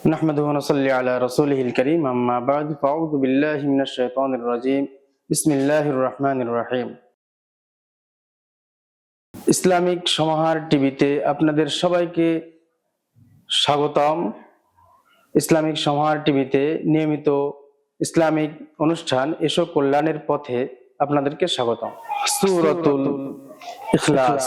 نحمده ونصلي على رسوله الكريم أما بعد فأعوذ بالله من الشيطان الرجيم بسم الله الرحمن الرحيم Islamic সমাহার টিভিতে আপনাদের সবাইকে স্বাগতম ইসলামিক সমাহার টিভিতে নিয়মিত ইসলামিক অনুষ্ঠান এসব কল্যাণের পথে আপনাদেরকে স্বাগতম সূরাতুল ইখলাস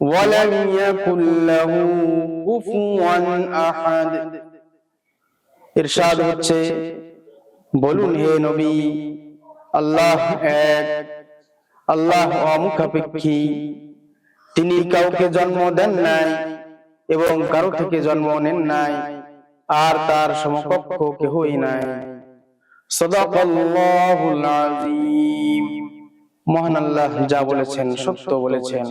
ولم يكن له كفوا أحد ইরশাদ হচ্ছে বলুন হে নবী আল্লাহ এক আল্লাহ অমুখাপেক্ষী তিনি কাউকে জন্ম দেন নাই এবং কারো থেকে জন্ম নেন নাই আর তার সমকক্ষ কেহই নাই সদাকাল্লাহুল আযীম মহান আল্লাহ যা বলেছেন সত্য বলেছেন